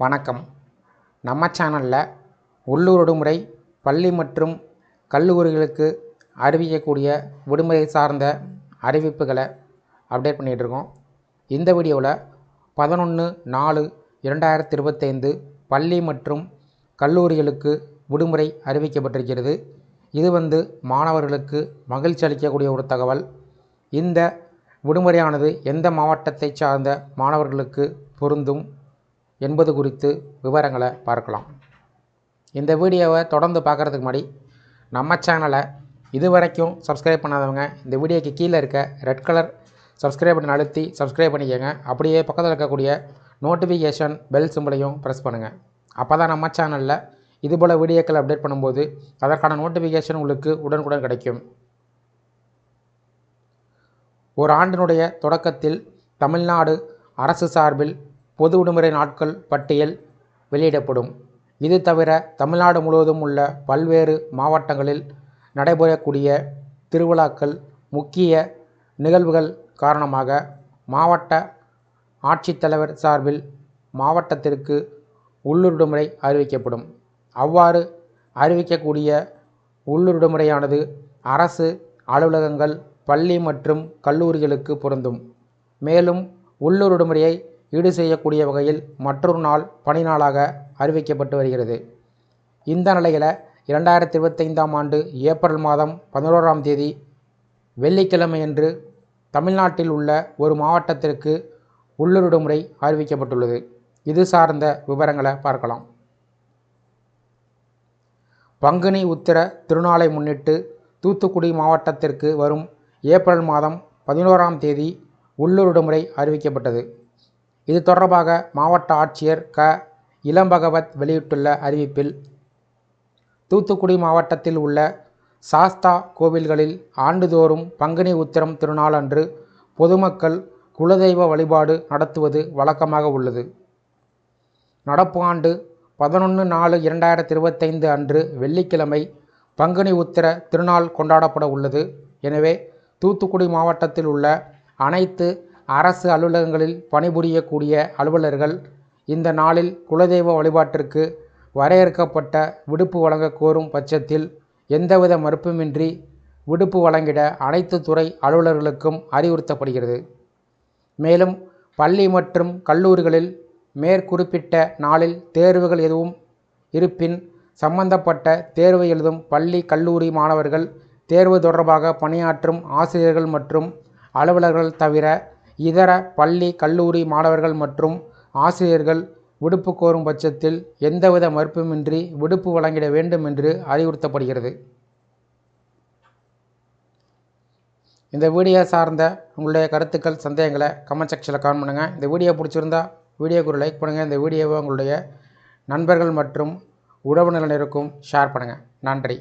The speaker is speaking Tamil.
வணக்கம். நம்ம சேனலில் உள்ளூர் விடுமுறை பள்ளி மற்றும் கல்லூரிகளுக்கு அறிவிக்கக்கூடிய விடுமுறை சார்ந்த அறிவிப்புகளை அப்டேட் பண்ணிகிட்ருக்கோம் இந்த வீடியோவில் பதினொன்று நாலு இரண்டாயிரத்தி இருபத்தைந்து பள்ளி மற்றும் கல்லூரிகளுக்கு விடுமுறை அறிவிக்கப்பட்டிருக்கிறது. இது வந்து மாணவர்களுக்கு மகிழ்ச்சி அளிக்கக்கூடிய ஒரு தகவல். இந்த விடுமுறையானது எந்த மாவட்டத்தை சார்ந்த மாணவர்களுக்கு பொருந்தும்? என்பது குறித்து விவரங்களை பார்க்கலாம். இந்த வீடியோவை தொடர்ந்து பார்க்குறதுக்கு முன்னாடி நம்ம சேனலை இது வரைக்கும் சப்ஸ்கிரைப் பண்ணாதவங்க இந்த வீடியோக்கு கீழே இருக்க ரெட் கலர் சப்ஸ்கிரைப் பண்ணி அழுத்தி சப்ஸ்கிரைப் பண்ணிக்கோங்க. அப்படியே பக்கத்தில் இருக்கக்கூடிய நோட்டிஃபிகேஷன் பெல் சிம்பிளையும் ப்ரெஸ் பண்ணுங்கள் அப்போ தான் நம்ம சேனலில் இதுபோல் வீடியோக்கள் அப்டேட் பண்ணும்போது அதற்கான நோட்டிஃபிகேஷன் உங்களுக்கு உடனுக்குடன் கிடைக்கும். ஒரு ஆண்டினுடைய தொடக்கத்தில் தமிழ்நாடு அரசு சார்பில் பொது விடுமுறை நாட்கள் பட்டியல் வெளியிடப்படும். இது தவிர தமிழ்நாடு முழுவதும் உள்ள பல்வேறு மாவட்டங்களில் நடைபெறக்கூடிய திருவிழாக்கள் முக்கிய நிகழ்வுகள் காரணமாக மாவட்ட ஆட்சித்தலைவர் சார்பில் மாவட்டத்திற்கு உள்ளூர் விடுமுறை அறிவிக்கப்படும். அவ்வாறு அறிவிக்கக்கூடிய உள்ளூர் விடுமுறையானது அரசு அலுவலகங்கள் பள்ளி மற்றும் கல்லூரிகளுக்கு பொருந்தும். மேலும் உள்ளூர் விடுமுறையை ஈடு செய்யக்கூடிய வகையில் மற்றொரு நாள் பணி நாளாக அறிவிக்கப்பட்டு வருகிறது. இந்த நிலையில் இரண்டாயிரத்தி இருபத்தைந்தாம் ஆண்டு ஏப்ரல் மாதம் பதினோராம் தேதி வெள்ளிக்கிழமையன்று தமிழ்நாட்டில் உள்ள ஒரு மாவட்டத்திற்கு உள்ளூர் விடுமுறை அறிவிக்கப்பட்டுள்ளது. இது சார்ந்த விவரங்களை பார்க்கலாம். பங்குனி உத்திர திருநாளை முன்னிட்டு தூத்துக்குடி மாவட்டத்திற்கு வரும் ஏப்ரல் மாதம் பதினோராம் தேதி உள்ளூர் விடுமுறை அறிவிக்கப்பட்டது. இது தொடர்பாக மாவட்ட ஆட்சியர் க. இளம்பகவத் வெளியிட்டுள்ள அறிவிப்பில் தூத்துக்குடி மாவட்டத்தில் உள்ள சாஸ்தா கோவில்களில் ஆண்டுதோறும் பங்குனி உத்திரம் திருநாள் அன்று பொதுமக்கள் குலதெய்வ வழிபாடு நடத்துவது வழக்கமாக உள்ளது. நடப்பு ஆண்டு பதினொன்று நாலு இரண்டாயிரத்தி இருபத்தைந்து அன்று வெள்ளிக்கிழமை பங்குனி உத்திர திருநாள் கொண்டாடப்பட உள்ளது. எனவே தூத்துக்குடி மாவட்டத்தில் உள்ள அனைத்து அரசு அலுவலகங்களில் பணிபுரியக்கூடிய அலுவலர்கள் இந்த நாளில் குலதெய்வ வழிபாட்டிற்கு வரையறுக்கப்பட்ட விடுப்பு வழங்க கோரும் பட்சத்தில் எந்தவித மறுப்புமின்றி விடுப்பு வழங்கிட அனைத்து துறை அலுவலர்களுக்கும் அறிவுறுத்தப்படுகிறது. மேலும் பள்ளி மற்றும் கல்லூரிகளில் மேற்குறிப்பிட்ட நாளில் தேர்வுகள் எதுவும் இருப்பின் சம்பந்தப்பட்ட தேர்வு எழுதும் பள்ளி கல்லூரி மாணவர்கள் தேர்வு தொடர்பாக பணியாற்றும் ஆசிரியர்கள் மற்றும் அலுவலர்கள் தவிர இதர பள்ளி கல்லூரி மாணவர்கள் மற்றும் ஆசிரியர்கள் விடுப்பு கோரும் பட்சத்தில் எந்தவித மறுப்புமின்றி விடுப்பு வழங்கிட வேண்டும் என்று அறிவுறுத்தப்படுகிறது. இந்த வீடியோ சார்ந்த உங்களுடைய கருத்துக்கள் சந்தேகங்களை கமெண்ட் செக்ஷனில் கமெண்ட் பண்ணுங்கள் இந்த வீடியோ பிடிச்சிருந்தா வீடியோக்கு ஒரு லைக் பண்ணுங்கள் இந்த வீடியோவை உங்களுடைய நண்பர்கள் மற்றும் உறவினர்களுக்கும் ஷேர் பண்ணுங்கள் நன்றி.